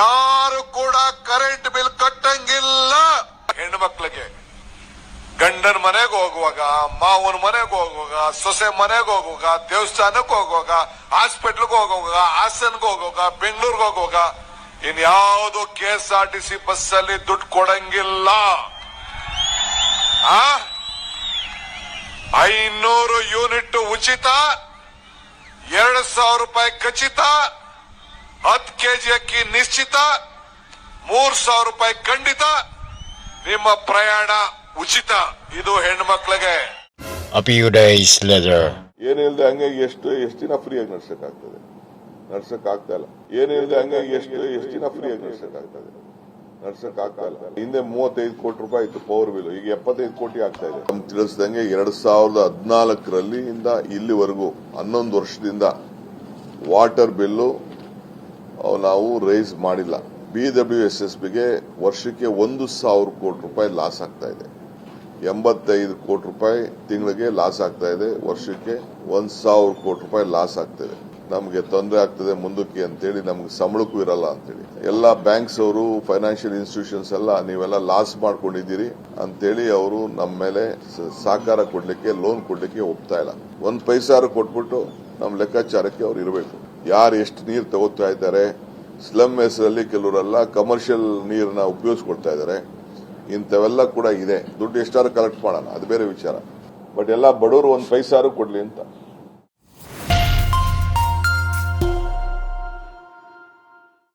ಯಾರು ಕೂಡ current bill ಕಟ್ಟಂಗಿಲ್ಲ. ಹೆಣ್ಮಕ್ಳಿಗೆ ಗಂಡನ ಮನೆಗೆ ಹೋಗುವಾಗ, ಮಾವನ ಮನೆಗೆ ಹೋಗುವಾಗ, ಸೊಸೆ ಮನೆಗೆ ಹೋಗುವಾಗ ದೇವಸ್ಥಾನಕ್ಕೆ ಹೋಗುವಾಗ, ಹಾಸ್ಪಿಟ್ಲ್ಗೆ ಹೋಗುವಾಗ, ಹಾಸನ್ಗೆ ಹೋಗುವಾಗ, ಬೆಂಗಳೂರಿಗೆ ಹೋಗುವಾಗ ಇನ್ಯಾವುದು K S R T C bus ಅಲ್ಲಿ ದುಡ್ಡು ಕೊಡಂಗಿಲ್ಲ. ಐನೂರು ಯೂನಿಟ್ ಉಚಿತ, ಎರಡು ಸಾವಿರ ರೂಪಾಯಿ ಖಚಿತ. ಕೆಜಿ ಅಕ್ಕಿ ನಿಶ್ಚಿತ. ಮೂರ್ ಸಾವಿರ ರೂಪಾಯಿ ಖಂಡಿತ. ನಿಮ್ಮ ಪ್ರಯಾಣ ಉಚಿತ. ಇದು ಹೆಣ್ಮಕ್ಳಿಗೆ. A few days later. ಏನಿಲ್ಲದೆ ಹಂಗಾಗಿ ಎಷ್ಟು ಎಷ್ಟು ದಿನ ಫ್ರೀಯಾಗಿ ಆಗಿ ನಡ್ಸಕ್ ಆಗ್ತಾ ಇಲ್ಲ. ಏನಿಲ್ಲದೆ ಹಂಗಾಗಿ ಎಷ್ಟು ಎಷ್ಟು ದಿನ ಫ್ರೀಯಾಗಿ ನಡ್ಸಕ್ ಆಗ್ತದೆ ನಡ್ಸಕ್ ಆಗ್ತಾ ಇಲ್ಲ. ಹಿಂದೆ ಮೂವತ್ತೈದು ಕೋಟಿ ರೂಪಾಯಿ ಇತ್ತು ಪವರ್ ಬಿಲ್ ಈಗ ಎಪ್ಪತ್ತೈದು ಕೋಟಿ ಆಗ್ತಾ ಇದೆ. ನಮ್ಗೆ ತಿಳಿಸ್ದಂಗೆ ಎರಡ್ ಸಾವಿರದ ಹದಿನಾಲ್ಕರಲ್ಲಿ ಇಂದ ಇಲ್ಲಿವರೆಗೂ ಹನ್ನೊಂದು ವರ್ಷದಿಂದ ವಾಟರ್ ಬಿಲ್ಲು ನಾವು ರೈಸ್ ಮಾಡಿಲ್ಲ. ಬಿ ಡಬ್ಲ್ಯೂ ಎಸ್ ಬಿಗೆ ವರ್ಷಕ್ಕೆ ಒಂದು ಸಾವಿರ ಕೋಟಿ ರೂಪಾಯಿ ಲಾಸ್ ಆಗ್ತಾ ಇದೆ. ಎಂಬತ್ತೈದು ಕೋಟಿ ರೂಪಾಯಿ ತಿಂಗಳಿಗೆ ಲಾಸ್ ಆಗ್ತಾ ಇದೆ. ವರ್ಷಕ್ಕೆ ಒಂದು ಸಾವಿರ ಕೋಟಿ ರೂಪಾಯಿ ಲಾಸ್ ಆಗ್ತದೆ ನಮಗೆ ತೊಂದರೆ ಆಗ್ತದೆ ಮುಂದಕ್ಕೆ ಅಂತೇಳಿ ನಮ್ಗೆ ಸಂಬಳಕ್ಕೂ ಇರಲ್ಲ ಅಂತೇಳಿ. ಎಲ್ಲ ಬ್ಯಾಂಕ್ಸ್ ಅವರು ಫೈನಾನ್ಷಿಯಲ್ ಇನ್ಸ್ಟಿಟ್ಯೂಷನ್ಸ್ ಎಲ್ಲ ನೀವೆಲ್ಲ ಲಾಸ್ ಮಾಡ್ಕೊಂಡಿದ್ದೀರಿ ಅಂತೇಳಿ ಅವರು ನಮ್ಮ ಮೇಲೆ ಸಹಕಾರ ಕೊಡ್ಲಿಕ್ಕೆ ಲೋನ್ ಕೊಡ್ಲಿಕ್ಕೆ ಒಪ್ತಾ ಇಲ್ಲ. ಒಂದು ಪೈಸಾರು ಕೊಟ್ಬಿಟ್ಟು ನಮ್ಮ ಲೆಕ್ಕಾಚಾರಕ್ಕೆ ಅವ್ರು ಇರಬೇಕು. ಯಾರು ಎಷ್ಟು ನೀರು ತಗೋತಾ ಇದ್ದಾರೆ ಸ್ಲಮ್ ಹೆಸರಲ್ಲಿ ಕೆಲವರೆಲ್ಲ ಕಮರ್ಷಿಯಲ್ ನೀರನ್ನ ಉಪಯೋಗಿಸ್ಕೊಳ್ತಾ ಇದ್ದಾರೆ ಇಂಥವೆಲ್ಲ ಕೂಡ ಇದೆ. ದುಡ್ಡು ಎಷ್ಟಾರು ಕಲೆಕ್ಟ್ ಮಾಡೋಣ. ಅದು ಬೇರೆ ವಿಚಾರ. ಬಟ್ ಎಲ್ಲ ಬಡವರು ಒಂದು ಪೈಸಾರು ಕೊಡ್ಲಿ ಅಂತ.